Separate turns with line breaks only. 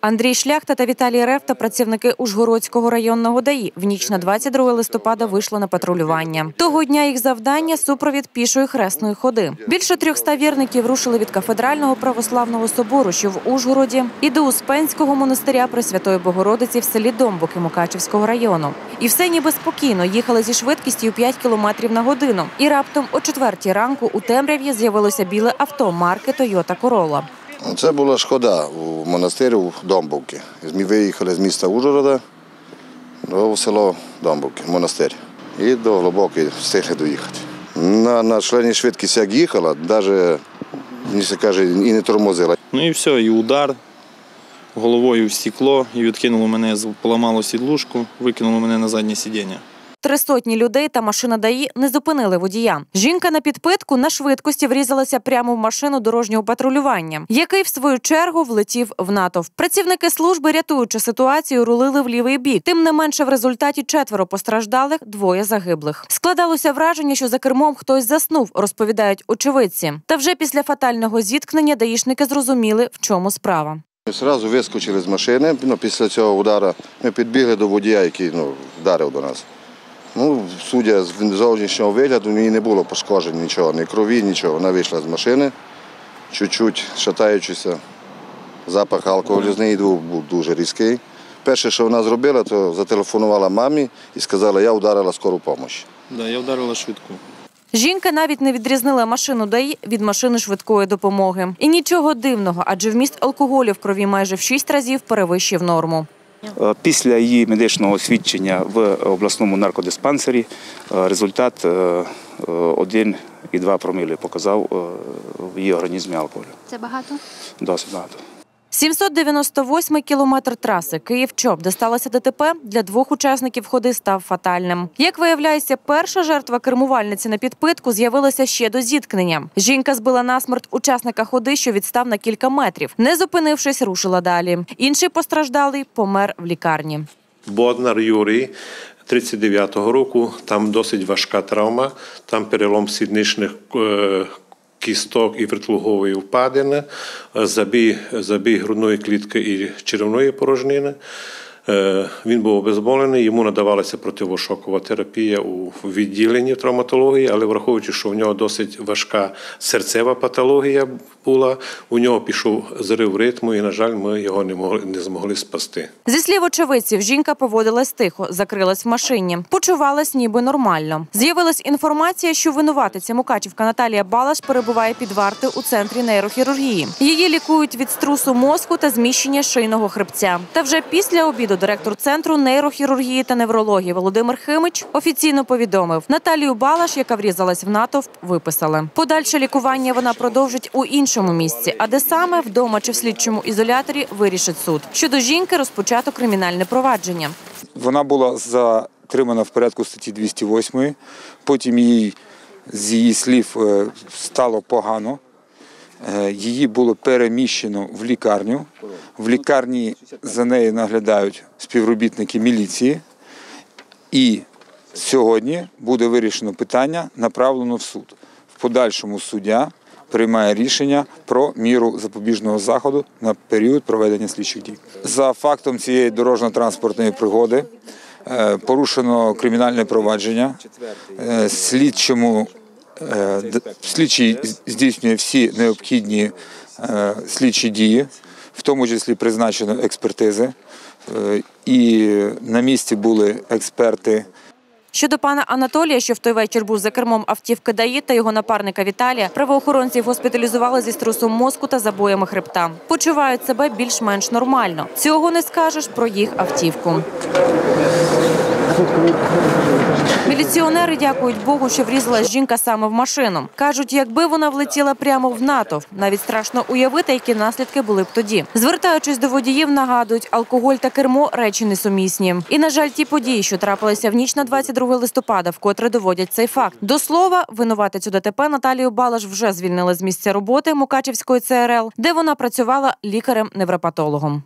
Андрій Шляхта та Віталій Ревта, працівники Ужгородського районного ДАІ, в ніч на 22 листопада вийшли на патрулювання. Того дня їх завдання супровід пішої хресної ходи. Більше 300 вірників рушили від кафедрального православного собору, що в Ужгороді, і до Успенського монастиря Пресвятої Богородиці в селі Домбуки Мукачівського району. І все ніби спокійно їхали зі швидкістю 5 км на годину. І раптом о 4 ранку у темряві з'явилося біле авто марки Toyota Corolla.
Це була шкода у монастирі у Домбовки. Ми виїхали з міста Ужгорода до село Домбовки, монастир. І до глибокої встигли доїхати. На, на шаленій швидкість як їхала, навіть, мені каже, і не тормозила.
Ну і все, і удар головою в стекло, і відкинуло мене, поламало сідлушку, викинуло мене на заднє сидіння.
Три сотні людей та машина ДАІ не зупинили водія. Жінка на підпитку на швидкості врізалася прямо в машину дорожнього патрулювання, який в свою чергу влетів в натовп. Працівники служби, рятуючи ситуацію, рулили в лівий бік. Тим не менше, в результаті четверо постраждалих, двоє загиблих. Складалося враження, що за кермом хтось заснув, розповідають очевидці. Та вже після фатального зіткнення даїшники зрозуміли, в чому справа.
Ми одразу вискочили з машини. Ну, після цього удару ми підбігли до водія, який ну, вдарив до нас. Ну, судя з зовнішнього вигляду, в ній не було пошкоджень нічого, ні крові, нічого. Вона вийшла з машини, чуть-чуть шатаючися. Запах алкоголю з неї був дуже різкий. Перше, що вона зробила, то зателефонувала мамі і сказала, я вдарила скору допомогу.
Да, я вдарила швидку.
Жінка навіть не відрізнила машину ДАІ від машини швидкої допомоги. І нічого дивного, адже вміст алкоголю в крові майже в шість разів перевищив норму.
Е, Після її медичного освідчення в обласному наркодиспансері е, результат е, е, 1,2 промілі показав в її організмі алкоголю.
Це багато?
Досить багато.
798 кілометр траси Київ-Чоп, де сталося ДТП, для двох учасників ходи став фатальним. Як виявляється, перша жертва кермувальниці на підпитку з'явилася ще до зіткнення. Жінка збила насмерть учасника ходи, що відстав на кілька метрів. Не зупинившись, рушила далі. Інший постраждалий помер в лікарні.
Боднар Юрій 39-го року. Там досить важка травма, там перелом сідничних е, кісток і вертлугової впадини, забій, забій грудної клітки і черевної порожнини. Е, Він був обезболений, йому надавалася противошокова терапія у відділенні травматології, але враховуючи, що в нього досить важка серцева патологія була, у нього пішов зрив ритму, і, на жаль, ми його не могли не змогли спасти.
Зі слів очевидців, жінка поводилась тихо, закрилась в машині, почувалась ніби нормально. З'явилась інформація, що винуватиця Мукачівка Наталія Балаш перебуває під вартою у центрі нейрохірургії. Її лікують від струсу мозку та зміщення шийного хребця. Та вже після обіду директор центру нейрохірургії та неврології Володимир Химич офіційно повідомив: Наталію Балаш, яка врізалась в натовп, виписали. Подальше лікування вона продовжить у іншому місці, а де саме вдома чи в слідчому ізоляторі вирішить суд. Щодо жінки розпочато кримінальне провадження.
Вона була затримана в порядку статті 208. Потім їй, з її слів, е, стало погано. Е, Її було переміщено в лікарню. В лікарні за нею наглядають співробітники міліції. І сьогодні буде вирішено питання, направлено в суд. В подальшому суддя приймає рішення про міру запобіжного заходу на період проведення слідчих дій. За фактом цієї дорожньо-транспортної пригоди е, порушено кримінальне провадження. Е, Слідчому е, слідчий здійснює всі необхідні слідчі дії, в тому числі призначено експертизи. Е, І на місці були експерти
Щодо пана Анатолія, що в той вечір був за кермом автівки Даї та його напарника Віталія, правоохоронців госпіталізували зі струсом мозку та забоями хребта. Почувають себе більш-менш нормально. Цього не скажеш про їх автівку. Міліціонери дякують Богу, що врізалась жінка саме в машину. Кажуть, якби вона влетіла прямо в натовп, навіть страшно уявити, які наслідки були б тоді. Звертаючись до водіїв, нагадують, алкоголь та кермо речі несумісні. І на жаль, ті події, що трапилися в ніч на 22 листопада, вкотре доводять цей факт. До слова, винуватицю ДТП Наталію Балаш вже звільнили з місця роботи Мукачівської ЦРЛ, де вона працювала лікарем-невропатологом.